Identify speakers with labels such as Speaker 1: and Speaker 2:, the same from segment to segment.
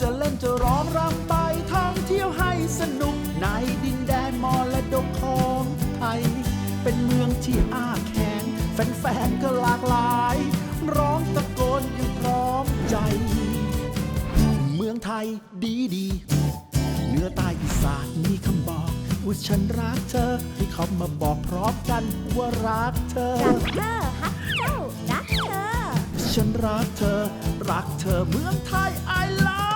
Speaker 1: จะเล่นจะร้องรำไปท่องเที่ยวให้สนุกในดินแดนมรดกของไทย เป็นเมืองที่อ้าแขนแฟนๆก็หลากหลาย ร้องตะโกนอยังพร้อมใจ เมืองไทยดีดีเหนือใต้อีสานมีคำบอกว่าฉันรักเธอ ให้เขามาบอกพร้อมกันว่ารักเธอ
Speaker 2: รักเธอฮักเจ้ารักเธอ
Speaker 1: ฉันรักเธอ รักเธอเมืองไทย I love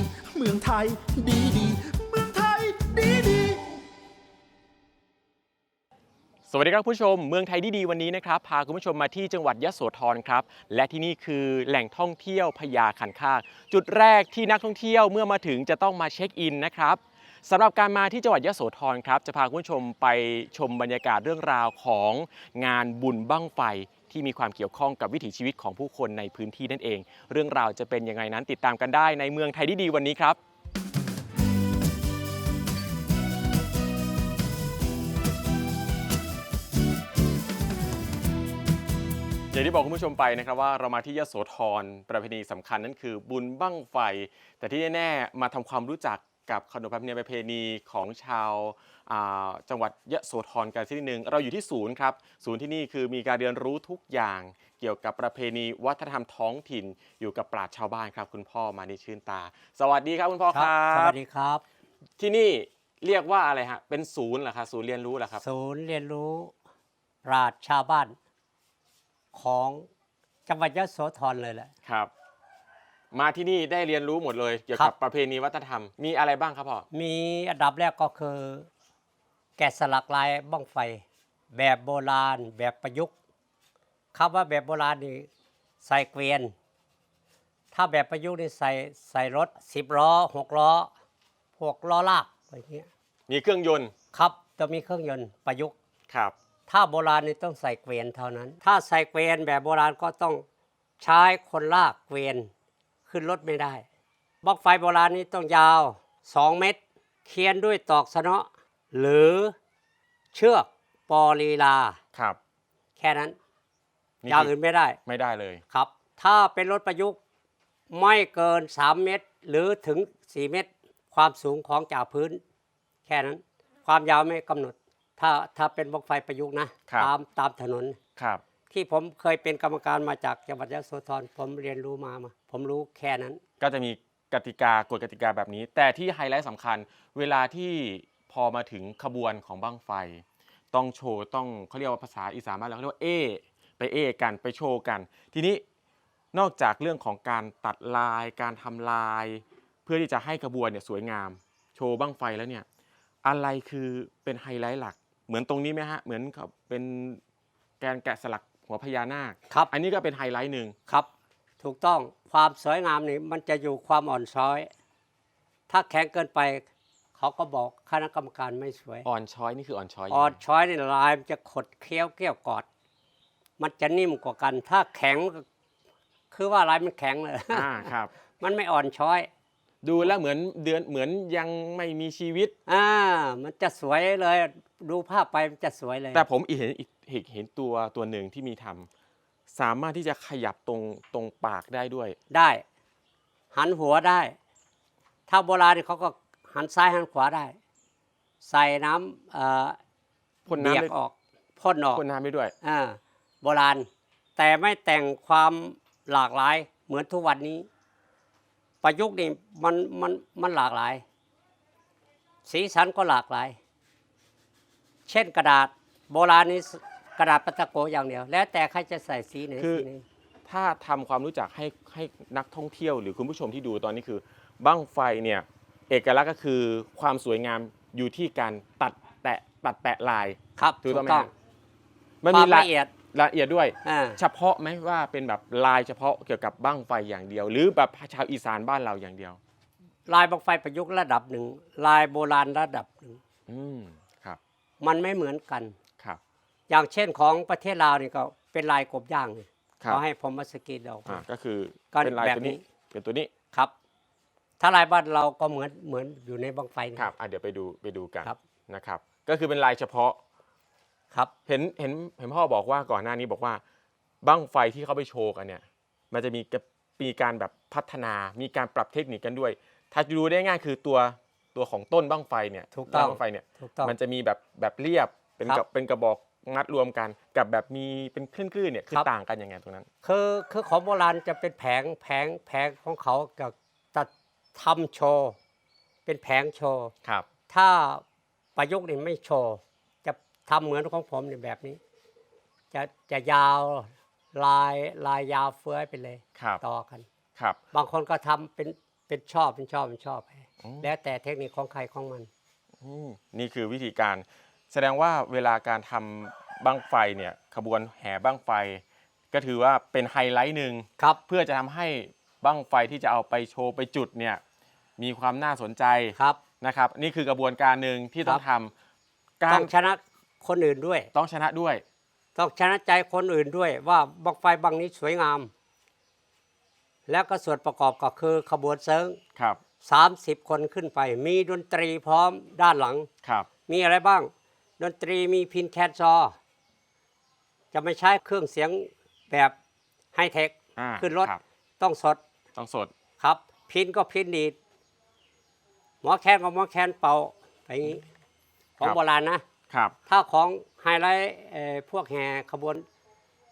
Speaker 1: เมืองไทย ดีดีเมืองไทย ดีดี
Speaker 3: สวัสดีครับผู้ชมเมืองไทยดี ๆ วันนี้นะครับ พาคุณผู้ชมมาที่จังหวัดยะโสธรครับ และที่นี่คือแหล่งท่องเที่ยวพญาขันคากจุดแรกที่นักท่องเที่ยวเมื่อมาถึงจะต้องมาเช็คอินนะครับสำหรับการมาที่จังหวัดยะโสธรครับ จะพาคุณผู้ชมไปชมบรรยากาศเรื่องราวของงานบุญบั้งไฟ ที่มีความเกี่ยวข้องกับวิถีชีวิตของผู้คนในพื้นที่นั่นเอง เรื่องราวจะเป็นยังไงนั้นติดตามกันได้ในเมืองไทยดีๆวันนี้ครับอย่างที่บอกคุณผู้ชมไปนะครับว่าเรามาที่ยโสธรประเพณีสำคัญนั่นคือ บุญบั้งไฟ แต่ที่แน่ๆมาทำความรู้จักกับขนบธรรมเนียประเพณีของชาว จังหวัดยโสธรกันสักนิดนึงเราอยู่ที่ศูนย์ครับ ศูนย์ที่นี่คือมีการเรียนรู้ทุกอย่างเกี่ยวกับประเพณีวัฒนธรรมท้องถิ่นอยู่กับปราชญ์ชาวบ้านครับ คุณพ่อมานิชื่นตา สวัสดีครับคุณพ่อค
Speaker 4: ค
Speaker 3: รั
Speaker 4: รับสวั
Speaker 3: บ
Speaker 4: สดีครับ
Speaker 3: ที่นี่เรียกว่าอะไรฮะเป็นศูนย์เหรอครับศูนย์เรียนรู้เหรอครับ
Speaker 4: ศูนย์เรียนรู้ปราชญ์ชาวบ้าน ของจังหวัดยะโสธรเลยแหละ
Speaker 3: ครับ มาที่นี่ได้เรียนรู้หมดเลย เกี่ยว
Speaker 4: ครั
Speaker 3: กับบ ประเพณีวัฒนธรรมมีอะไรบ้างครับพ่อ
Speaker 4: มีอันดับแรกก็คือ แกะสลักลายบ้องไฟ แบบโบราณ แบบประยุกต์คำว่าแบบโบราณนี่ใส่เกวียน ถ้าแบบประยุกต์นี่ใส่ใส่รถสิบล้อหกล้อพวกล้อลากอะไรเงี้ย
Speaker 3: มีเครื่องยนต์
Speaker 4: ครับจะมีเครื่องยนต์ประยุกต์
Speaker 3: ครับ
Speaker 4: ถ้าโบราณนี่ต้องใส่เกวียนเท่านั้น ถ้าใส่เกวียนแบบโบราณก็ต้องใช้คนลากเกวียนขึ้นรถไม่ได้บล็อกไฟโบราณนี่ต้องยาว 2 เมตร เคียนด้วยตอกสะเนาะ หรือเชือกปอลีลา
Speaker 3: ครับ
Speaker 4: แค่นั้น
Speaker 3: นี่
Speaker 4: อย่าง
Speaker 3: คือ
Speaker 4: อื่นไม่ได้
Speaker 3: ไม่ได้เลย
Speaker 4: ครับ ถ้าเป็นรถประยุกต์ไม่เกิน 3 เมตร หรือถึง 4 เมตร ความสูงของจากพื้น แค่นั้น ความยาวไม่กำหนด ถ้าถ้าเป็นบล็อกไฟประยุกต์นะครับ ตามตามถนน
Speaker 3: ครับ
Speaker 4: ที่ผมเคยเป็นกรรมการมาจากจังหวัดยะโสธรผมเรียนรู้มามา ผมรู้แค่นั้น
Speaker 3: ก็จะมีกติกากฎกติกาแบบนี้ แต่ที่ไฮไลท์สำคัญ เวลาที่ พอมาถึงขบวนของบั้งไฟ ต้องโชว์ต้องเขาเรียกว่าภาษาอีสานบ้านเราเขาเรียกว่าเอไปเอกันไปโชว์กัน ทีนี้นอกจากเรื่องของการตัดลายการทำลาย เพื่อที่จะให้ขบวนเนี่ยสวยงาม โชว์บั้งไฟแล้วเนี่ยอะไรคือเป็นไฮไลท์หลัก เหมือนตรงนี้ไหมฮะเหมือนกับเป็นแกนแกะสลักหัวพญานาค
Speaker 4: ครับ
Speaker 3: อันนี้ก็เป็นไฮไลท์หนึ่ง
Speaker 4: ครับ ถูกต้องความสวยงามนี่มันจะอยู่ความอ่อนช้อย ถ้าแข็งเกินไป เขาก็บอกคณะกรรมการไม่สวย
Speaker 3: อ่อนช้อยนี่คืออ่อนช้อยยัง
Speaker 4: อ่อน
Speaker 3: ไง
Speaker 4: ช้อยนี่ลายมันจะขดเคี้ยวเกี้ยวกอด มันจะนิ่มกว่ากัน ถ้าแข็งก็คือว่าลายมันแข็งเลย
Speaker 3: อ่าครับ
Speaker 4: มันไม่อ่อนช้อย
Speaker 3: ดูแล้วเหมือนเดือนเหมือนยังไม่มีชีวิต
Speaker 4: อ่า มันจะสวยเลย ดูภาพไปมันจะสวยเลย
Speaker 3: แต่ผมอีกเห็นอีกเห็นเห็นตัวตัวหนึ่งที่มีทำสามารถที่จะขยับตรงตรงปากได้ด้วย
Speaker 4: ได้ หันหัวได้ ถ้าโบราณนี่เขาก็ หันซ้ายหันขวาได้ ใส่น้ำเอ่อ
Speaker 3: พ่น
Speaker 4: เบีย
Speaker 3: น้ำ
Speaker 4: ก
Speaker 3: ได้
Speaker 4: ออกพ่นออก
Speaker 3: พ่นน้ำได้ด้วย
Speaker 4: อ่าโบราณ แต่ไม่แต่งความหลากหลายเหมือนทุกวันนี้ ประยุกต์นี่มันมันมันหลากหลาย สีสันก็หลากหลาย เช่นกระดาษโบราณนี้กระดาษปาตะโกอย่างเดียว แล้วแต่ใครจะใส่สีไหน
Speaker 3: คือ
Speaker 4: สีหนึง
Speaker 3: ถ้าทำความรู้จักให้ให้นักท่องเที่ยวหรือคุณผู้ชมที่ดูตอนนี้คือบั้งไฟเนี่ย เอกลักษณ์ก็คือความสวยงามอยู่ที่การตัดแตะตัดแปะลาย
Speaker 4: ครับ
Speaker 3: ถูกต้องไหม
Speaker 4: ต้อง
Speaker 3: ฮะมัน
Speaker 4: ควา
Speaker 3: มี
Speaker 4: ม
Speaker 3: ละ
Speaker 4: ละเอียด
Speaker 3: ละเอียดด้วย
Speaker 4: อ่า
Speaker 3: เฉพาะไหมว่าเป็นแบบลายเฉพาะเกี่ยวกับบั้งไฟอย่างเดียว หรือแบบชาวอีสานบ้านเราอย่างเดียว
Speaker 4: ลายบังไฟประยุกต์ระดับหนึ่งลายโบราณระดับหนึ่ง
Speaker 3: อืมครับ
Speaker 4: มันไม่เหมือนกัน
Speaker 3: ครับ
Speaker 4: อย่างเช่นของประเทศลาวนี่ก็เป็นลายกบย่างนี่
Speaker 3: ครับ
Speaker 4: เขาให้ผมมาสกรีนเรา
Speaker 3: อ่าก็คือ
Speaker 4: ก็
Speaker 3: เป็นลาย
Speaker 4: แบบ
Speaker 3: ตัวนี้
Speaker 4: นี้
Speaker 3: เป็นตัวนี้
Speaker 4: ครับ ถ้าลายบ้านเราก็เหมือนเหมือนอยู่ในบังไฟนี่
Speaker 3: ครับอะเดี๋ยวไปดูไปดูกัน
Speaker 4: ครับ
Speaker 3: นะครับ ก็คือเป็นลายเฉพาะ
Speaker 4: ครับ
Speaker 3: เห็นเห็นเห็นพ่อบอกว่าก่อนหน้านี้บอกว่าบั้งไฟที่เขาไปโชว์กันเนี่ย มันจะมีกะมีการแบบพัฒนา มีการปรับเทคนิคกันด้วย ถ้าจะดูได้ง่ายคือตัวตัวของต้นบั้งไฟเนี่ย
Speaker 4: ถูกต้อง
Speaker 3: บั้งไฟเนี่ย
Speaker 4: ถูกต้อง
Speaker 3: มันจะมีแบบแบบเรียบเป็น
Speaker 4: ครับ
Speaker 3: กับเป็นกระบอกงัดรวมกัน กับแบบมีเป็นคลื่นๆเนี่ยคือ
Speaker 4: ครับ
Speaker 3: ต่างกันยังไงตรงนั้น
Speaker 4: คือคือของโบราณจะเป็นแผงแผงแผงของเขากับจะ ทำโชว์เป็นแผงโชว์
Speaker 3: ครับ
Speaker 4: ถ้าประยุกต์นี่ไม่โชว์จะทำเหมือนของผมเนี่ยแบบนี้ จะจะยาวลายลายยาวเฟื้อยไปเลย
Speaker 3: ครับ
Speaker 4: ต่อกัน
Speaker 3: ครับ
Speaker 4: บางคนก็ทำเป็นเป็นชอบเป็นชอบเป็นชอบไป
Speaker 3: อืม
Speaker 4: แล้วแต่เทคนิคของใครของมัน
Speaker 3: อืมนี่คือวิธีการแสดงว่าเวลาการทำบั้งไฟเนี่ยขบวนแห่บั้งไฟ ก็ถือว่าเป็นไฮไลท์หนึ่ง
Speaker 4: ครับ
Speaker 3: เพื่อจะทำให้ บั้งไฟที่จะเอาไปโชว์ไปจุดเนี่ยมีความน่าสนใจ
Speaker 4: ครับ
Speaker 3: นะครับ นี่คือกระบวนการหนึ่งที่ต้องทำกา
Speaker 4: ต้
Speaker 3: ร
Speaker 4: องชนะคนอื่นด้วย
Speaker 3: ต้องชนะด้วย
Speaker 4: ต้องชนะใจคนอื่นด้วย ว่าบังไฟบังนี้สวยงาม แล้วก็ส่วนประกอบก็คือขบวนเซิง
Speaker 3: ครับ
Speaker 4: 30 คนขึ้นไป มีดนตรีพร้อมด้านหลัง
Speaker 3: ครับ
Speaker 4: มีอะไรบ้าง ดนตรีมีพินแคทซอ จะไม่ใช้เครื่องเสียงแบบไฮเทค
Speaker 3: อ่า
Speaker 4: ขึ้นรถ
Speaker 3: ครับ
Speaker 4: ต้องสด
Speaker 3: ต้องสด
Speaker 4: ครับ พินก็พินดีดหมอแคนก็หมอแคนเป่าไปอย่างนี้ของโบราณนะ
Speaker 3: ครับ
Speaker 4: ถ้าของไฮไลท์เอ่อพวกแห่ขบวน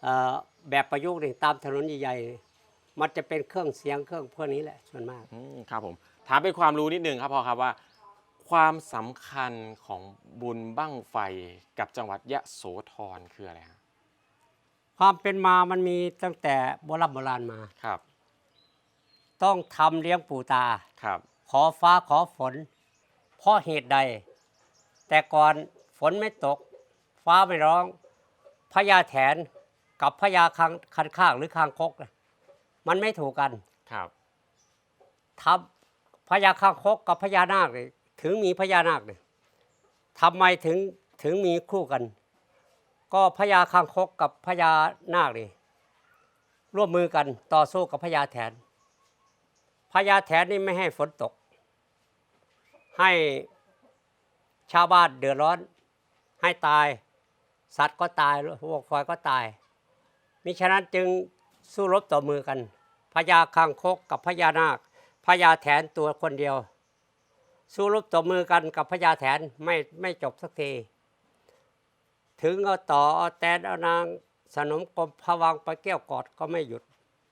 Speaker 4: เอ่อแบบประยุกต์นี่ตามถนนใหญ่ๆ มันจะเป็นเครื่องเสียงเครื่องพวกนี้แหละส่วนมาก
Speaker 3: อืมครับผมถามเป็นความรู้นิดนึงครับพ่อครับว่า ความสำคัญของบุญบั้งไฟกับจังหวัดยะโสธรคืออะไรฮะ
Speaker 4: ความเป็นมามันมีตั้งแต่โบราณโบราณมา
Speaker 3: ครับ
Speaker 4: ต้องทำเลี้ยงปู่ตา
Speaker 3: ครับ
Speaker 4: ขอฟ้าขอฝน เพราะเหตุใด แต่ก่อนฝนไม่ตก ฟ้าไม่ร้องพญาแถนกับพญาคังคันข้างหรือคางคกน่ะมันไม่ถูกกัน
Speaker 3: ครับ
Speaker 4: ทับพญาคางคกกับพญานาคเลยถึงมีพญานาคเลยทำไมถึงถึงมีคู่กัน ก็พญาคางคกกับพญานาคเลยร่วมมือกันต่อสู้กับพญาแถน พญาแถนนี่ไม่ให้ฝนตก ให้ชาวบ้านเดือดร้อน ให้ตาย สัตว์ก็ตายวัวควายก็ตาย มิฉะนั้นจึงสู้รบต่อมือกันพญาคางคกกับพญานาคพญาแถนตัวคนเดียว สู้รบต่อมือกันกับพญาแถนไม่ไม่จบสักที ถึงเอาต่อเอาแตนเอานางสนมกรมพะวังไปแก้วกอดก็ไม่หยุด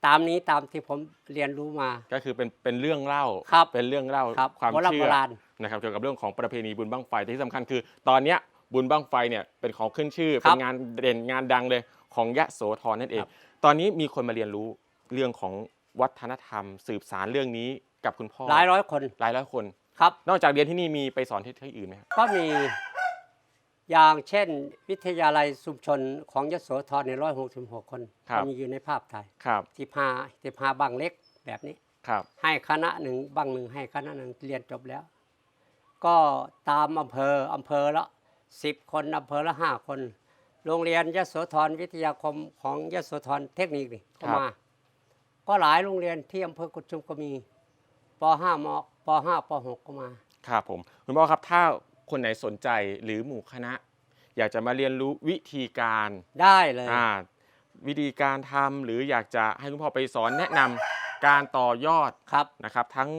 Speaker 4: ตามนี้ตามที่ผมเรียนรู้มา
Speaker 3: ก็คือเป็นเป็นเรื่องเล่า
Speaker 4: ครับ
Speaker 3: เป็นเรื่องเล่า
Speaker 4: ครับ
Speaker 3: ความ
Speaker 4: โบราณ
Speaker 3: เชื่
Speaker 4: โบ
Speaker 3: อ
Speaker 4: ราณ
Speaker 3: นะครับเกี่ยวกับเรื่องของประเพณีบุญบั้งไฟแต่ที่สำคัญคือ ตอนเนี้ยบุญบั้งไฟเนี่ยเป็นของขึ้นชื่อ
Speaker 4: ครั
Speaker 3: เป็
Speaker 4: บ
Speaker 3: นงานเด่นงานดังเลยของยะโสธรนั่นเอง
Speaker 4: ครับ
Speaker 3: ตอนนี้มีคนมาเรียนรู้เรื่องของวัฒนธรรม สืบสารเรื่องนี้กับคุณพ่อ
Speaker 4: หลายร้อยคน
Speaker 3: หลายร้อยคน
Speaker 4: ครับ
Speaker 3: นอกจากเรียนที่นี่มีไปสอนที่ที่อื่นไหมครับ
Speaker 4: ก็มี อย่างเช่น วิทยาลัยชุมชนของยโสธรในร้อยหกสิบหกคนก็มีอยู่ในภาพถ่าย
Speaker 3: ครับ
Speaker 4: สิบห้าสิบห้าบังเล็กแบบนี้
Speaker 3: ครับ
Speaker 4: ให้คณะหนึ่งบังหนึ่งให้คณะหนึ่งเรียนจบแล้ว ก็ตามอำเภออำเภอละสิบคนอำเภอละห้าคน โรงเรียนยโสธรวิทยาคมของยโสธรเทคนิคนี่ก็มา ก็หลายโรงเรียนที่อำเภอกุดชุมก็มีป .5 มป .5 ป .6 ก็มา
Speaker 3: ครับผมคุณพ่อครับถ้า คนไหนสนใจหรือหมู่คณะ อยากจะมาเรียนรู้วิธีการ
Speaker 4: ได้เลย
Speaker 3: อ่าวิธีการทำหรืออยากจะให้คุณพ่อไปสอนแนะนำการต่อยอด
Speaker 4: ครับ
Speaker 3: นะครับ ทั้ง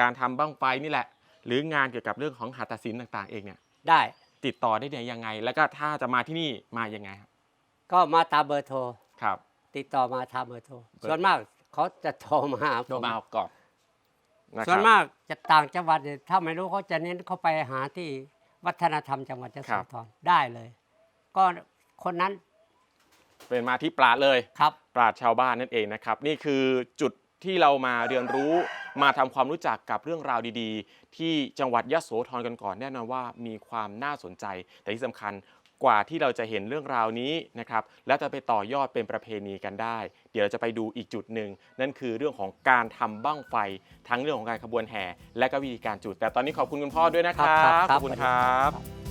Speaker 3: การทำบ้างไฟนี่แหละ หรืองานเกี่ยวกับเรื่องของหัตถศิลป์ต่างๆเองเนี่ย
Speaker 4: ได้
Speaker 3: ติดต่อได้เนี่ยยังไง แล้วก็ถ้าจะมาที่นี่มายังไงครับ
Speaker 4: ก็มาตามเบอร์โทร
Speaker 3: ครับ
Speaker 4: ติดต่อมาทางเบอร์โทร
Speaker 3: เบอร์
Speaker 4: ส่วนมากเขาจะโทรมาหาผ
Speaker 3: โทรมาเอาก่อนนะค
Speaker 4: ส่วน
Speaker 3: รับ
Speaker 4: มากจะต่างจังหวัดเนี่ยถ้าไม่รู้เขาจะเน้นเข้าไปหาที่ วัฒนธรรมจังหวัดยะ
Speaker 3: ครั
Speaker 4: โส
Speaker 3: บ
Speaker 4: ธรได้เลย ก็คนนั้น
Speaker 3: เป็นมาที่ปราดเลย
Speaker 4: ครับ
Speaker 3: ปราดชาวบ้านนั่นเองนะครับ นี่คือจุดที่เรามาเรียนรู้มาทำความรู้จักกับเรื่องราวดี ๆ ที่จังหวัดยะโสธรกันก่อนแน่นอนว่ามีความน่าสนใจ แต่ที่สำคัญ กว่าที่เราจะเห็นเรื่องราวนี้นะครับและจะไปต่อยอดเป็นประเพณีกันได้ เดี๋ยวเราจะไปดูอีกจุดหนึ่ง นั่นคือเรื่องของการทำบั้งไฟ ทั้งเรื่องของการขบวนแห่ และก็วิธีการจุด แต่ตอนนี้ขอบคุณคุณพ่อด้วยนะครับ ขอบคุณครับ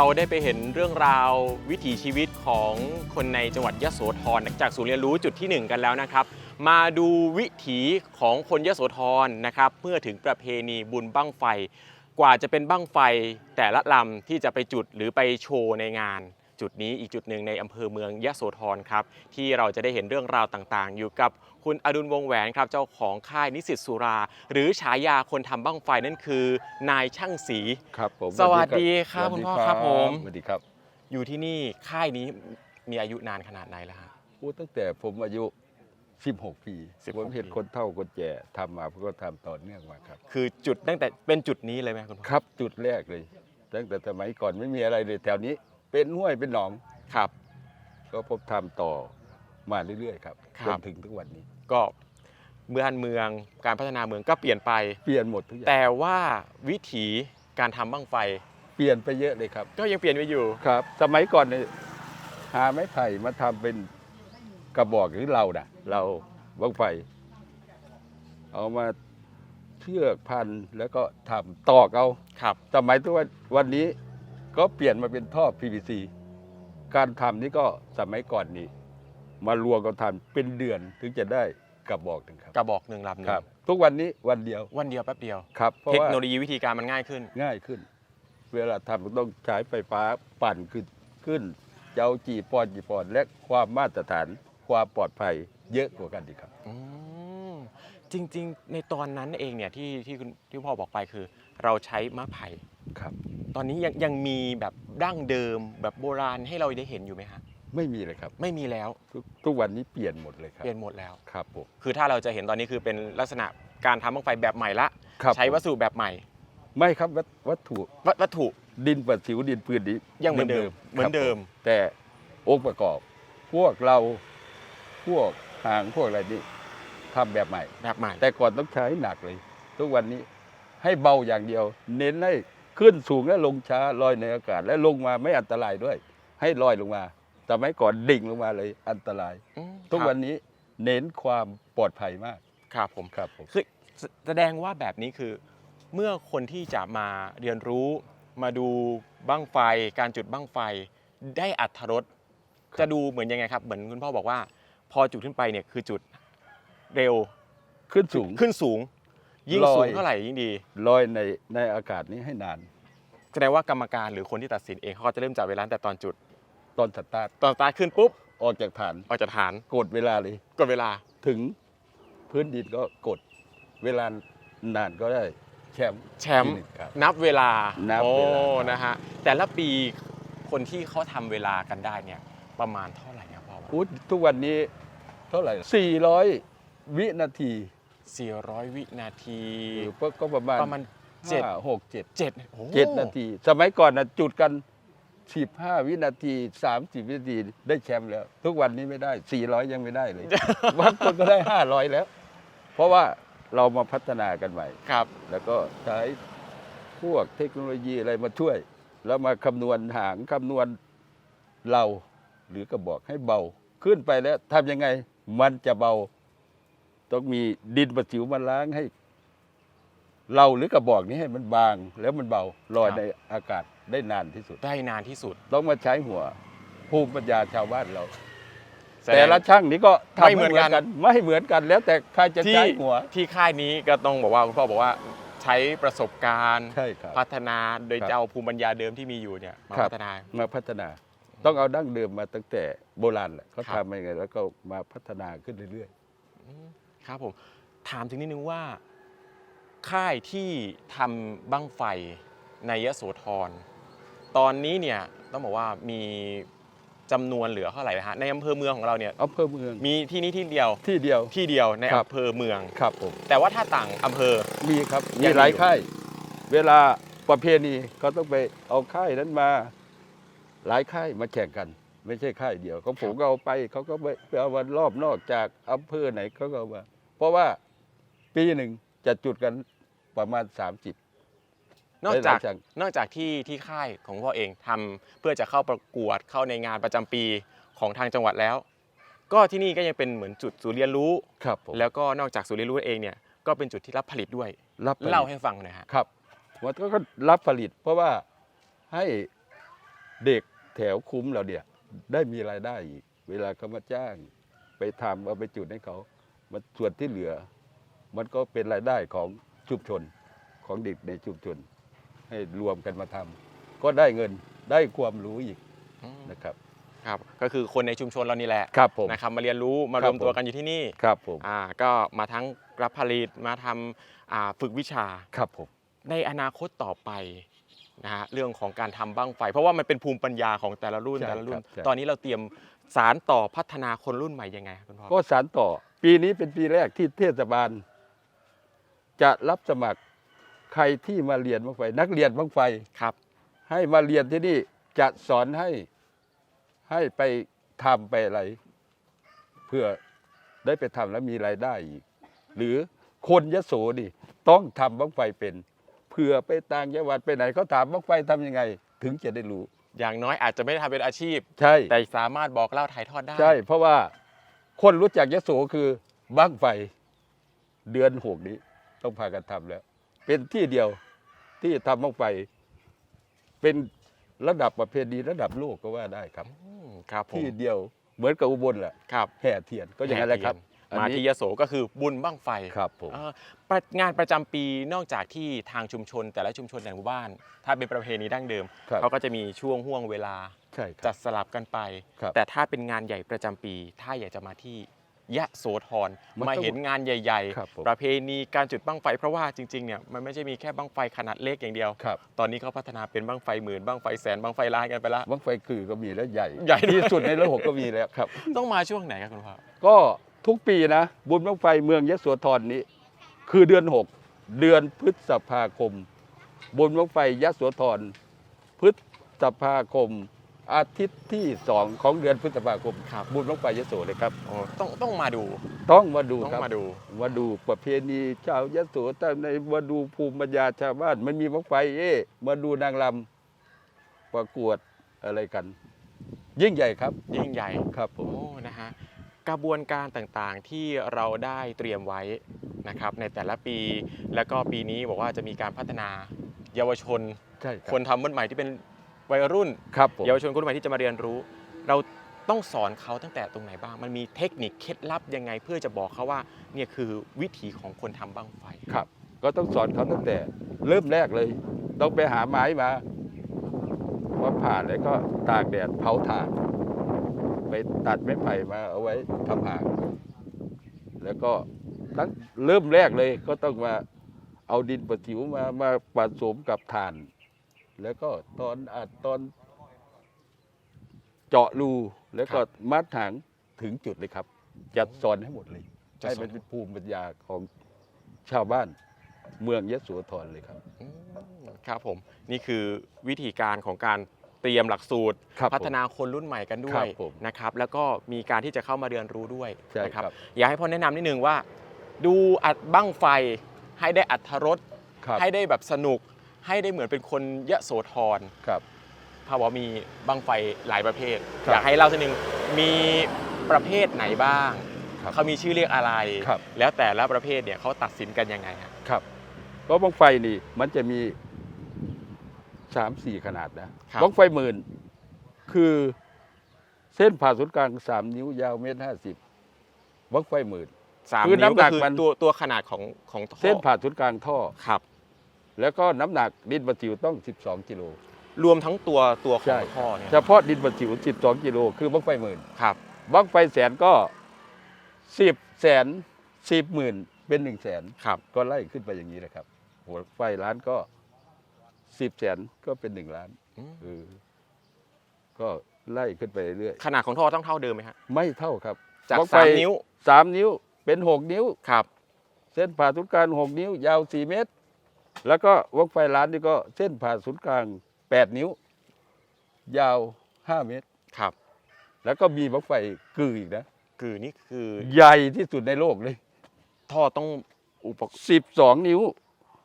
Speaker 3: เราได้ไปเห็นเรื่องราววิถีชีวิตของคนในจังหวัดยะโสธรจากศูนย์เรียนรู้จุดที่ 1 กันแล้วนะครับ มาดูวิถีของคนยะโสธรนะครับเมื่อถึงประเพณีบุญบั้งไฟ กว่าจะเป็นบั้งไฟแต่ละลำที่จะไปจุดหรือไปโชว์ในงาน จุดนี้อีกจุดหนึ่งในอำเภอเมืองยะโสธรครับที่เราจะได้เห็นเรื่องราวต่างๆ อยู่กับคุณอดุลวงศ์แหวนครับเจ้าของค่ายนิสิตสุรา หรือฉายาคนทำบั้งไฟนั่นคือ นายช่างศรี
Speaker 5: ครับผม
Speaker 3: สวัสดีครับ
Speaker 5: สวัสดี
Speaker 3: คุณพ่อครับผม
Speaker 5: สวัสดีครับ
Speaker 3: อยู่ที่นี่ค่ายนี้มีอายุนานขนาดไหนแล้วฮะ
Speaker 5: พูดตั้งแต่ผมอายุ 16 ปี
Speaker 3: 16
Speaker 5: ผมเห็น
Speaker 3: ปี
Speaker 5: คนเฒ่าคนแก่ทำมาผมก็ทำต่อเนื่องมาครับ
Speaker 3: คือจุดตั้งแต่เป็นจุดนี้เลยไหมคุณพ่อ
Speaker 5: ครับ จุดแรกเลย ตั้งแต่สมัยก่อนไม่มีอะไรเลยแถวนี้ เป็นห้วยเป็นหนอง
Speaker 3: ครับ
Speaker 5: ก็ผมทำต่อมาเรื่อยๆครับ
Speaker 3: ครั
Speaker 5: จ
Speaker 3: บ
Speaker 5: นถึงทุกวันนี้
Speaker 3: ก็เมืองเมืองการพัฒนาเมืองก็เปลี่ยนไป
Speaker 5: เปลี่ยนหมดทุกอย่าง
Speaker 3: แต่ว่าวิถีการทำบั้งไฟ
Speaker 5: เปลี่ยนไปเยอะเลยครับ
Speaker 3: ก็ยังเปลี่ยนไปอยู่
Speaker 5: ครับ สมัยก่อนเนี่ยหาไม้ไผ่มาทำเป็นกระบอกหรือเราน่ะ เราบังไฟ เอามาเชือกพันแล้วก็ทำตอกเอา
Speaker 3: ครับ
Speaker 5: สมัยทุกวันวันนี้ ก็เปลี่ยนมาเป็นท่อ PVC การทำนี่ก็สมัยก่อนนี้มารวมกันทำเป็นเดือนถึงจะได้กระบอกหนึ่งครับ
Speaker 3: กระบอกหนึ่งลำหนึ่ง
Speaker 5: ครับ ทุกวันนี้วันเดียว
Speaker 3: วันเดียวแป๊บเดียว
Speaker 5: ครับเพราะ
Speaker 3: เทค
Speaker 5: ว่า
Speaker 3: โนโลยีวิธีการมันง่ายขึ้น
Speaker 5: ง่ายขึ้น เวลาทำก็ต้องใช้ไฟฟ้าปั่นขึ้นขึ้นเจ้าจีปอนจีปอนและความมาตรฐานความปลอดภัยเยอะกว่ากันดีครับ
Speaker 3: อืมจริงๆ ในตอนนั้นเองเนี่ยที่ที่คุณที่พ่อบอกไปคือ เราใช้ไม้ไผ่
Speaker 5: ครับ
Speaker 3: ตอนนี้ยังยังมีแบบดั้งเดิมแบบโบราณให้เราได้เห็นอยู่ไหมฮะ
Speaker 5: ไม่มีเลยครับ
Speaker 3: ไม่มีแล้ว
Speaker 5: ทุกทุกวันนี้เปลี่ยนหมดเลยครับ
Speaker 3: เปลี่ยนหมดแล้ว
Speaker 5: ครับผม
Speaker 3: คือถ้าเราจะเห็นตอนนี้คือเป็นลักษณะการทำบั้งไฟแบบใหม่ละ
Speaker 5: ครับ
Speaker 3: ใช้วัสดุแบบใหม่
Speaker 5: ไม่ครับวัตวัตถุ
Speaker 3: วัวัตถุ
Speaker 5: ดินประสิวดินปืนนี้
Speaker 3: ยังเหมือนเดิมเหมือนเดิม
Speaker 5: ครับผแต่องค์ประกอบ พวกเราพวกหางพวกอะไรนี่ทำแบบใหม่
Speaker 3: แบบใหม่
Speaker 5: แต่ก่อนต้องใช้หนักเลย ทุกวันนี้ให้เบาอย่างเดียว เน้นให้ ขึ้นสูงและลงช้าลอยในอากาศ และลงมาไม่อันตรายด้วย ให้ลอยลงมา แต่ไม่ก่อนดิ่งลงมาเลยอันตราย
Speaker 3: อืม
Speaker 5: ทุก
Speaker 3: ครับ
Speaker 5: วันนี้เน้นความปลอดภัยมาก
Speaker 3: ครับผม
Speaker 5: ครับผม
Speaker 3: คือแสแสดงว่าแบบนี้คือ เมื่อคนที่จะมาเรียนรู้มาดูบั้งไฟ การจุดบั้งไฟได้อัธรสจะดูเหมือนยังไงครับ เหมือนคุณพ่อบอกว่า พอจุดขึ้นไปเนี่ยคือจุดเร็ว
Speaker 5: ขึ้นสูง
Speaker 3: ขึ้นสูง ยิ่ง
Speaker 5: ลอย
Speaker 3: สูงเท่าไหร่ยิ่งดี
Speaker 5: ลอยในในอากาศนี้ให้นาน
Speaker 3: แสดงว่ากรรมการหรือคนที่ตัดสินเองเขาก็จะเริ่มจับเวลาตั้งแต่ตอนจุด
Speaker 5: ตอนสตาร์ท
Speaker 3: ตอนสตาร์ทขึ้นปุ๊บ
Speaker 5: ออกจากฐาน
Speaker 3: ออกจากฐาน
Speaker 5: กดเวลาเลย
Speaker 3: กดเวลา
Speaker 5: ถึงพื้นดินก็กดเวลานานก็ได้แชมป์
Speaker 3: แชมป์
Speaker 5: ที่หนึ่งครับ
Speaker 3: นับเวลา
Speaker 5: นับ
Speaker 3: โอ้
Speaker 5: เวลา
Speaker 3: นะฮะแต่ละปีคนที่เขาทำเวลากันได้เนี่ยประมาณเท่าไหร่ครับพ่อว่า
Speaker 5: อุ๊ยทุกวันนี้เท่าไหร่ 400 วินาที
Speaker 3: 400 วินาที
Speaker 5: หรือก็ประมาณ
Speaker 3: ประมาณเจ็ด
Speaker 5: ห้าหกเจ็ด
Speaker 3: เจ็ดโอ้
Speaker 5: เจ็ดนาที สมัยก่อนนะจุดกัน15วินาที30วินาทีได้แชมป์แล้ว ทุกวันนี้ไม่ได้400ยังไม่ได้เลย บางคนก็ได้500แล้ว เพราะว่าเรามาพัฒนากันใหม่
Speaker 3: ครับ
Speaker 5: แล้วก็ใช้พวกเทคโนโลยีอะไรมาช่วย แล้วมาคำนวณหางคำนวณเราหรือกระบอกให้เบา ขึ้นไปแล้วทำยังไงมันจะเบา ต้องมีดินประสิวมาล้างให้ เราหรือกระบอกนี้ให้มันบาง แล้วมันเบาลอย
Speaker 3: ครับ
Speaker 5: ในอากาศได้นานที่สุด
Speaker 3: ได้นานที่สุด
Speaker 5: ต้องมาใช้หัวภูมิปัญญาชาวบ้านเรา
Speaker 3: สดง
Speaker 5: แต่ละช่างนี้ก็ทำ
Speaker 3: ไม่เหมือนกัน
Speaker 5: ไม่เหมือนกันแล้วแต่ใครจะ
Speaker 3: ที่
Speaker 5: ใช้หัว
Speaker 3: ที่ค่ายนี้ก็ต้องบอกว่าคุณพ่อบอกว่าใช้ประสบการณ์
Speaker 5: ใช่ครับ
Speaker 3: พัฒนาโดย
Speaker 5: ครับ
Speaker 3: จะเอาภูมิปัญญาเดิมที่มีอยู่เนี่ยมา
Speaker 5: ครับ
Speaker 3: พัฒนา
Speaker 5: มาพัฒนา ต้องเอาดั้งเดิมมาตั้งแต่โบราณแหละเขา
Speaker 3: ครับ
Speaker 5: ทำมายังไงแล้วก็มาพัฒนาขึ้นเรื่อย
Speaker 3: ครับผมถามถึงนิดนึงว่า ค่ายที่ทำบั้งไฟในยโสธรตอนนี้เนี่ยต้องบอกว่ามีจำนวนเหลือเท่าไหร่นะฮะในอำเภอเมืองของเราเนี่ย
Speaker 5: ๆอำเภอเมือง
Speaker 3: มีที่นี้ที่เดียว
Speaker 5: ที่เดียว
Speaker 3: ที่เดียวใน
Speaker 5: ครับ
Speaker 3: อำเภอเมือง
Speaker 5: ครับผม
Speaker 3: แต่ว่าถ้าต่างอำเภอ
Speaker 5: มีครับ
Speaker 3: ยั
Speaker 5: มี
Speaker 3: งมี
Speaker 5: หลาย
Speaker 3: อยู่
Speaker 5: ค่ายเวลาประเพณีเขาต้องไปเอาค่ายนั้นมาหลายค่ายมาแข่งกัน ไม่ใช่ค่ายเดียวเขาผมก็เอาไปเขาก็ไปไปเอาวันรอบนอกจากอำเภอไหนเขาก็เอามา เพราะว่าปีหนึ่งจะจุดกันประมาณ30
Speaker 3: นอกจาก
Speaker 5: หลายๆจัง
Speaker 3: นอกจากที่ที่ค่ายของพ่อเองทำเพื่อจะเข้าประกวดเข้าในงานประจำปีของทางจังหวัดแล้ว ก็ที่นี่ก็ยังเป็นเหมือนจุดศูนย์เรียนรู้
Speaker 5: ครับผม
Speaker 3: แล้วก็นอกจากศูนย์เรียนรู้เองเนี่ยก็เป็นจุดที่รับผลิตด้วย
Speaker 5: รับผลิต
Speaker 3: เล่าให้ฟังหน่อยฮะ
Speaker 5: ครับมันก็รับผลิตเพราะว่าให้เด็กแถวคุ้มเราเนี่ยได้มีรายได้อีก เวลาเขามาจ้าง ไปทำเอาไปจุดให้เขามัน ส่วนที่เหลือ มันก็เป็นรายได้ของชุมชนของเด็กในชุมชน ให้รวมกันมาทำก็ได้เงินได้ความรู้อีกนะครับ
Speaker 3: ครับก็คือคนในชุมชนเรานี่แหละ
Speaker 5: ครับผม
Speaker 3: นะครับมาเรียนรู้มา
Speaker 5: ครั
Speaker 3: ร
Speaker 5: บ
Speaker 3: วมตัว
Speaker 5: ผม
Speaker 3: กันอยู่ที่นี่
Speaker 5: ครับผม
Speaker 3: อ่าก็มาทั้งรับผลิตมาทำอ่าฝึกวิชา
Speaker 5: ครับผม
Speaker 3: ในอนาคตต่อไปนะฮะเรื่องของการทำบ้างไฟ เพราะว่ามันเป็นภูมิปัญญาของแต่ละรุ่น
Speaker 5: ใช่
Speaker 3: แต่ละรุ่
Speaker 5: คนรับใช่
Speaker 3: ตอนนี้เราเตรียมสารต่อพัฒนาคนรุ่นใหม่ยังไงครับคุณพ่อ
Speaker 5: ก็สานต่อ ปีนี้เป็นปีแรกที่เทศบาล จะรับสมัครใครที่มาเรียนบ้างไฟ นักเรียนบ้างไฟ
Speaker 3: ครับ
Speaker 5: ให้มาเรียนที่นี่จะสอนให้ให้ไปทำไปอะไร เพื่อได้ไปทำแล้วมีรายได้อีก หรือคนยโสนี่ต้องทำบ้างไฟเป็นเพื่อไปต่างจังหวัดไปไหนเขาถามบ้างไฟทำยังไง ถึงจะได้รู้
Speaker 3: อย่างน้อยอาจจะไม่ได้ทำเป็นอาชีพ
Speaker 5: ใช่
Speaker 3: แต่สามารถบอกเล่าถ่ายทอดได้
Speaker 5: ใช่ เพราะว่า คนรู้จักยโสคือบ้างไฟเดือนหกนี้ ต้องพากันทำแล้ว เป็นที่เดียวที่ทำบ้างไฟเป็นระดับประเพณีระดับโลกก็ว่าได้ครับ
Speaker 3: อืมครับผม
Speaker 5: ที่เดียวเหมือนกับอุบลแหละ
Speaker 3: ครับ
Speaker 5: แห่เทียนก็อย่างนั้นแหละครับ
Speaker 3: แห่เทียน มาที่ยโสก็คือบุญบ้างไฟ
Speaker 5: ครับผม
Speaker 3: เอ่อประงานประจำปีนอกจากที่ทางชุมชน แต่ละชุมชนแต่ละหมู่บ้าน ถ้าเป็นประเพณีดั้งเดิม
Speaker 5: ครับ
Speaker 3: เขาก็จะมีช่วงห่วงเวลา
Speaker 5: ใช่ครั
Speaker 3: จั
Speaker 5: บ
Speaker 3: ดสลับกันไป
Speaker 5: ครับ
Speaker 3: แต่ถ้าเป็นงานใหญ่ประจำปี ถ้าอยากจะมาที่ยะโสธร
Speaker 5: มัน
Speaker 3: มา
Speaker 5: ต้อง
Speaker 3: เห็นงานใหญ่
Speaker 5: ครับผม
Speaker 3: ๆประเพณีการจุดบั้งไฟ เพราะว่าจริงๆเนี่ยมันไม่ใช่มีแค่บั้งไฟขนาดเล็กอย่างเดียว
Speaker 5: ครับ
Speaker 3: ตอนนี้เขาพัฒนาเป็นบั้งไฟหมื่นบั้งไฟแสนบั้งไฟล้านกันไปแล้ว
Speaker 5: บ้างไฟคือก็มีแล้วใหญ่
Speaker 3: ใหญ่ด้วย
Speaker 5: ที่สุดในโลกก็มีแล้วครับ
Speaker 3: ต้องมาช่วงไหนครับคุณพ่อ
Speaker 5: ก็ ทุกปีนะ บุญบ้างไฟเมืองยโสธรนี้ คือเดือนหกเดือนพฤษภาคม บุญบ้างไฟยโสธรพฤษภาคม อาทิตย์ที่สองของเดือนพฤษภาคม
Speaker 3: ครับ
Speaker 5: บุญบ้างไฟยโสเลยครับ
Speaker 3: โอ้ต้องต้องมาดู
Speaker 5: ต้องมาดู
Speaker 3: ต้อง
Speaker 5: ครับ
Speaker 3: มาดู
Speaker 5: มาดูประเพณีชาวยโสแต่ในมาดูภูมิปัญญาชาวบ้านมันมีบ้างไฟเอ๊ะมาดูนางรำประกวดอะไรกัน ยิ่งใหญ่ครับ
Speaker 3: ยิ่งใหญ่
Speaker 5: ครับผม
Speaker 3: โอ้ นะฮะ กระบวนการต่างๆที่เราได้เตรียมไว้นะครับในแต่ละปี แล้วก็ปีนี้บอกว่าจะมีการพัฒนาเยาวชน
Speaker 5: ใช่รับ
Speaker 3: คนทำรุ่นใหม่ที่เป็นวัยรุ่น
Speaker 5: ครับผม
Speaker 3: เยาวชนคนรุ่นใหม่ที่จะมาเรียนรู้ เราต้องสอนเขาตั้งแต่ตรงไหนบ้าง มันมีเทคนิคเคล็ดลับยังไง เพื่อจะบอกเขาว่าเนี่ยคือวิถีของคนทำบ้างไฟ
Speaker 5: ครับ ก็ต้องสอนเขาตั้งแต่เริ่มแรกเลย ต้องไปหาไม้มามาผ่านแล้วก็ตากแดดเผาถ่าน ไปตัดไม้ไผ่มาเอาไว้ทำหางแล้วก็ตั้งเริ่มแรกเลยก็ต้องมาเอาดินประถิวมามาผสมกับถ่าน แล้วก็ตอนอัดตอนเจาะรูแล้วก็มัดหางถึงจุดเลยครับจะสอนให้หมดเลย
Speaker 3: จะ
Speaker 5: ให้
Speaker 3: สอน
Speaker 5: มันเป็นภูมิปัญญาของชาวบ้านเมืองยะโสธรเลยครับ
Speaker 3: อืมครับผมนี่คือวิธีการของการ เตรียมหลักสูตร
Speaker 5: ครับผม
Speaker 3: พัฒนาคนรุ่นใหม่กันด้
Speaker 5: ครั
Speaker 3: วย
Speaker 5: บผม
Speaker 3: นะครับแล้วก็มีการที่จะเข้ามาเรียนรู้ด้วย
Speaker 5: ใช่
Speaker 3: นะครับ
Speaker 5: ครับ
Speaker 3: อยากให้พ่อแนะนำนิดนึงว่า ดูอัดบั้งไฟให้ได้อัธรส
Speaker 5: ครับ
Speaker 3: ให้ได้แบบสนุก ให้ได้เหมือนเป็นคนยะโสธร
Speaker 5: ครับ
Speaker 3: ภาวะมีบั้งไฟหลายประเภท
Speaker 5: ครับ
Speaker 3: อยากให้เล่าสักนึงมีประเภทไหนบ้าง
Speaker 5: ครับ
Speaker 3: เขามีชื่อเรียกอะไร
Speaker 5: ครับ
Speaker 3: แล้วแต่ละประเภทเนี่ยเขาตัดสินกันยังไงฮะ
Speaker 5: ครับเพราะบังไฟนี่มันจะมี สามสี่ขนาดนะครับบังไฟหมื่น คือเส้นผ่าศูนย์กลางสามนิ้วยาวเมตรห้าสิบบังไฟหมื่น
Speaker 3: สาม
Speaker 5: คือ
Speaker 3: นิ้ว
Speaker 5: น้ำหนั
Speaker 3: ก็
Speaker 5: ก
Speaker 3: คือ
Speaker 5: มัน
Speaker 3: ตัวตัวขนาดของของท่อ
Speaker 5: เส้นผ่าศูนย์กลางท่อ
Speaker 3: ครับ
Speaker 5: แล้วก็น้ำหนักดินประจิ๋วต้อง 12กิโล
Speaker 3: รวมทั้งตัวตัวข
Speaker 5: ใช่
Speaker 3: องท่อเนี่ย
Speaker 5: เฉพาะดินประจิ๋ว12กิโลคือบั้งไฟหมื่น
Speaker 3: ครับ
Speaker 5: บั้งไฟแสนก็10แสน10หมื่นเป็น1แสน
Speaker 3: ครับ
Speaker 5: ก็ไล่ขึ้นไปอย่างนี้นะครับหัวไฟล้านก็ 10แสนก็เป็น1ล้าน
Speaker 3: อืม
Speaker 5: เออก็ไล่ขึ้นไปเรื่อย
Speaker 3: ขนาดของท่อต้องเท่าเดิมไหมฮะ
Speaker 5: ๆไม่เท่าครับ
Speaker 3: จาก
Speaker 5: บั้งไฟ
Speaker 3: สามนิ้ว
Speaker 5: สามนิ้วเป็น6นิ้ว
Speaker 3: ครับ
Speaker 5: เส้นผ่าศูนย์กลาง6นิ้ว ยาว4เมตร แล้วก็วงไฟล้านนี่ก็เส้นผ่าศูนย์กลาง8นิ้ว ยาว5เมตร
Speaker 3: ครับ
Speaker 5: แล้วก็มีวงไฟกืออีกนะ
Speaker 3: คือนี่คือ
Speaker 5: ใหญ่ที่สุดในโลกเลย
Speaker 3: ท่อต้องอุปกรณ์
Speaker 5: 12นิ้ว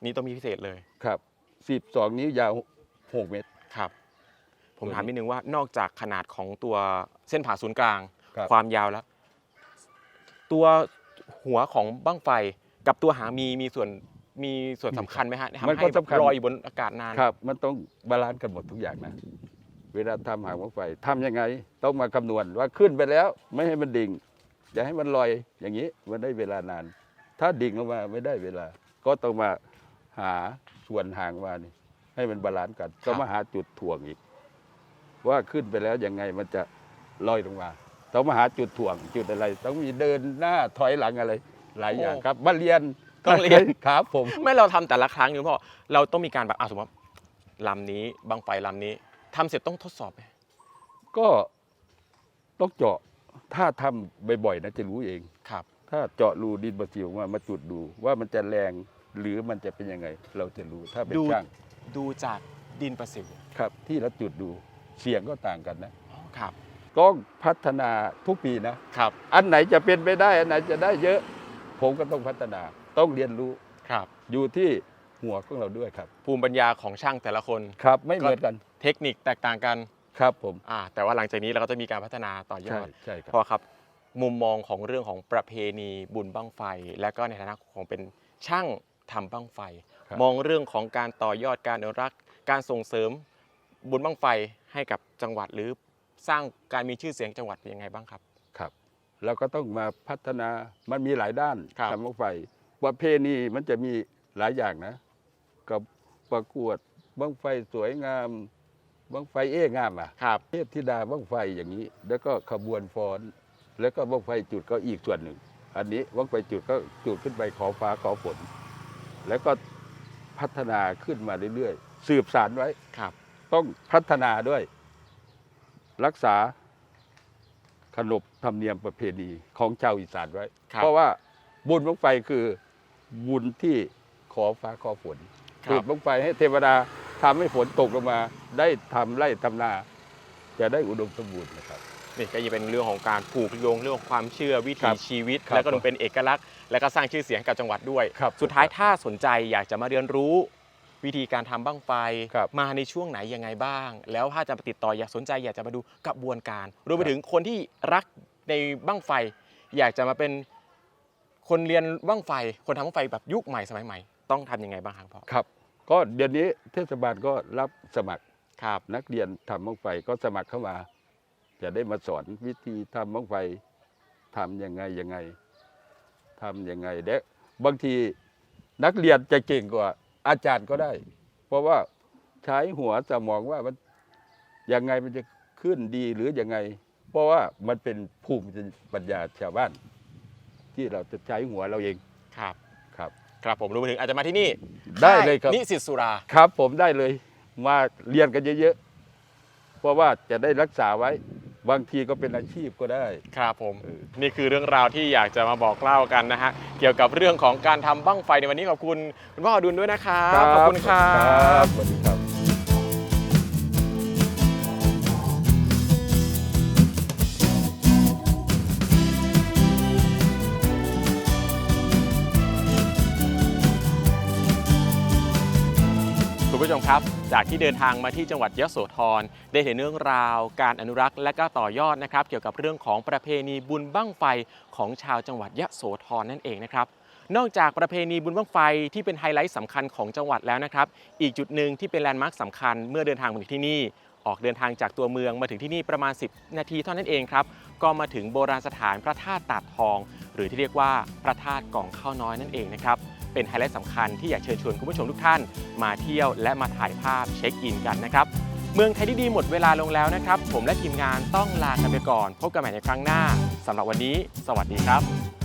Speaker 3: นี้ต้องมีพิเศษเลย
Speaker 5: ครับ 12นิ้วยาว6เมตร
Speaker 3: ครับ ผม
Speaker 5: ตัวนี้
Speaker 3: ถามนิดนึงว่านอกจากขนาดของตัวเส้นผ่าศูนย์กลาง
Speaker 5: ครับ
Speaker 3: ความยาวแล้ว ตัวหัวของบั้งไฟกับตัวหางมีมีส่วนมีส่วนสำคัญไหมฮะทำ
Speaker 5: มันก็
Speaker 3: ให้แบบ
Speaker 5: สำคัญ
Speaker 3: ลอยอยู่บนอากาศนาน
Speaker 5: ครับ มันต้องบาลานซ์กันหมดทุกอย่างนะ เวลาทำหางวงไฟทำยังไง ต้องมาคำนวณว่าขึ้นไปแล้ว ไม่ให้มันดิ่ง อย่าให้มันลอยอย่างนี้ มันได้เวลานาน ถ้าดิ่งลงมาไม่ได้เวลา ก็ต้องมา หาส่วนห่างมานี่ให้มันบาลานซ์กัน ก็มาหาจุดถ่วงอีก ว่าขึ้นไปแล้วยังไงมันจะลอยลงมาต้องมาหาจุดถ่วงจุดอะไร ต้องมีเดินหน้าถอยหลังอะไร หลายอย่างครับมาเรียน
Speaker 3: ต้องเรียน
Speaker 5: ครับผม
Speaker 3: ไม่เราทำแต่ละครั้งอยู่พ่อเราต้องมีการแบบอะสมมติว่าลำนี้บั้งไฟลำนี้ทำเสร็จต้องทดสอบไหม
Speaker 5: ก็ต้องเจาะถ้าทำบ่อยๆนะจะรู้เอง
Speaker 3: ครับ
Speaker 5: ถ้าเจาะรูดินประสิวมามาจุดดูว่ามันจะแรง หรือมันจะเป็นยังไง เราจะรู้ถ้าเป็น
Speaker 3: ดู
Speaker 5: ช่าง
Speaker 3: ดูจากดินประสิว
Speaker 5: ครับ ที่เราจุดดูเสียงก็ต่างกันนะ
Speaker 3: ครับ
Speaker 5: ก็พัฒนาทุกปีนะ
Speaker 3: ครับ
Speaker 5: อันไหนจะเป็นไปได้ อันไหนจะได้เยอะ ผมก็ต้องพัฒนา ต้องเรียนรู้
Speaker 3: ครับ
Speaker 5: อยู่ที่หัวของเราด้วยครับ
Speaker 3: ภูมิปัญญาของช่างแต่ละคน
Speaker 5: ครับ ไม่เหมือนกัน
Speaker 3: เทคนิคแตกต่างกัน
Speaker 5: ครับผม
Speaker 3: อ่าแต่ว่าหลังจากนี้เราก็จะมีการพัฒนาต่อยอ
Speaker 5: ใช่
Speaker 3: ด
Speaker 5: ใช่ครับ
Speaker 3: เพราะครับ มุมมองของเรื่องของประเพณีบุญบั้งไฟ และก็ในฐานะของเป็นช่าง ทำบั้งไฟ
Speaker 5: ครับ
Speaker 3: มองเรื่องของการต่อยอดการอนุรักษ์ การส่งเสริมบุญบั้งไฟให้กับจังหวัดหรือสร้างการมีชื่อเสียงจังหวัดเป็นยังไงบ้างครับ
Speaker 5: ครับเราก็ต้องมาพัฒนามันมีหลายด้าน
Speaker 3: ครับ
Speaker 5: ทำบั้งไฟประเพณีมันจะมีหลายอย่างนะ กับประกวดบั้งไฟสวยงามบั้งไฟเอ้งามอะ
Speaker 3: ครับ
Speaker 5: เทพธิดาบั้งไฟอย่างนี้ แล้วก็ขบวนฟ้อน แล้วก็บั้งไฟจุดก็อีกส่วนหนึ่ง อันนี้บั้งไฟจุดก็จุดขึ้นไปขอฟ้าขอฝน แล้วก็พัฒนาขึ้นมาเรื่อยๆ สืบสานไว้
Speaker 3: ครับ
Speaker 5: ต้องพัฒนาด้วย รักษาขนบธรรมเนียมประเพณีของชาวอีสานไว้
Speaker 3: ครับ
Speaker 5: เพราะว่าบุญบังไฟคือบุญที่ขอฟ้าขอฝน
Speaker 3: ค
Speaker 5: จุ
Speaker 3: รั
Speaker 5: ด
Speaker 3: บ
Speaker 5: บังไฟให้เทวดาทำให้ฝนตกลงมา ได้ทำไร่ทำนา จะได้อุดมสมบูรณ์นะครับ
Speaker 3: นี่ก็จะเป็นเรื่องของการผูกโยงเรื่องของความเชื่อวิ
Speaker 5: ครั
Speaker 3: ถี
Speaker 5: บ
Speaker 3: ชีวิต
Speaker 5: ครับ
Speaker 3: แล้วก็เป็นเอกลักษณ์ และก็สร้างชื่อเสียงให้กับจังหวัดด้วย
Speaker 5: ครับ
Speaker 3: สุดท้าย
Speaker 5: ครับ
Speaker 3: ถ้าสนใจอยากจะมาเรียนรู้วิธีการทำบั้งไฟ
Speaker 5: ครับ
Speaker 3: มาในช่วงไหนยังไงบ้าง แล้วถ้าจะมาติดต่ออยากสนใจอยากจะมาดูกระบวนการรวมไป
Speaker 5: ครับ
Speaker 3: ถึงคนที่รักในบั้งไฟ อยากจะมาเป็นคนเรียนบั้งไฟ คนทำบั้งไฟแบบยุคใหม่สมัยใหม่ ต้องทำยังไงบ้างครับพ่อ
Speaker 5: ครับก็เดี๋ยวนี้เทศบาลก็รับสมัคร
Speaker 3: ครับ
Speaker 5: นักเรียนทำบั้งไฟก็สมัครเข้ามา จะได้มาสอนวิธีทำบั้งไฟทำยังไงยังไงทำยังไงเด็กบางทีนักเรียนจะเก่งกว่าอาจารย์ก็ได้ เพราะว่าใช้หัวสมองว่ามันยังไงมันจะขึ้นดีหรือยังไง เพราะว่ามันเป็นภูมิปัญญาชาวบ้าน ที่เราจะใช้หัวเราเอง
Speaker 3: ครับ
Speaker 5: ครับ
Speaker 3: ครับผมรวมไปถึงอาจจะมาที่นี่
Speaker 5: ได้เลยครับ
Speaker 3: นิสิตสุรา
Speaker 5: ครับ ผมได้เลยมาเรียนกันเยอะๆเพราะว่าจะได้รักษาไว้ บางทีก็เป็นอาชีพก็ได้
Speaker 3: ครับผม
Speaker 5: เออ
Speaker 3: นี่คือเรื่องราวที่อยากจะมาบอกเล่ากันนะฮะ เกี่ยวกับเรื่องของการทำบั้งไฟในวันนี้ขอบคุณคุณพ่ออดุลด้วยนะครับ ขอบคุณครั
Speaker 5: ครับ บสวัสดีครับ
Speaker 3: ผู้ชมครับ จากที่เดินทางมาที่จังหวัดยโสธรได้เห็นเรื่องราว การอนุรักษ์และก็ต่อยอดนะครับ เกี่ยวกับเรื่องของประเพณีบุญบั้งไฟของชาวจังหวัดยโสธรนั่นเองนะครับนอกจากประเพณีบุญบั้งไฟที่เป็นไฮไลท์สำคัญของจังหวัดแล้วนะครับ อีกจุดหนึ่งที่เป็นแลนด์มาร์คสำคัญเมื่อเดินทางมาถึงที่นี่ ออกเดินทางจากตัวเมืองมาถึงที่นี่ประมาณ 10 นาทีเท่านั้นเองครับ ก็มาถึงโบราณสถานพระธาตุตาดทอง หรือที่เรียกว่าพระธาตุกล่องข้าวน้อยนั่นเองนะครับ เป็นไฮไลท์สำคัญที่อยากเชิญชวนคุณผู้ชมทุกท่าน มาเที่ยวและมาถ่ายภาพเช็คอินกันนะครับ เมืองไทยดีๆหมดเวลาลงแล้วนะครับ ผมและทีมงานต้องลากันไปก่อน พบกันใหม่ในครั้งหน้าสำหรับวันนี้ สวัสดีครับ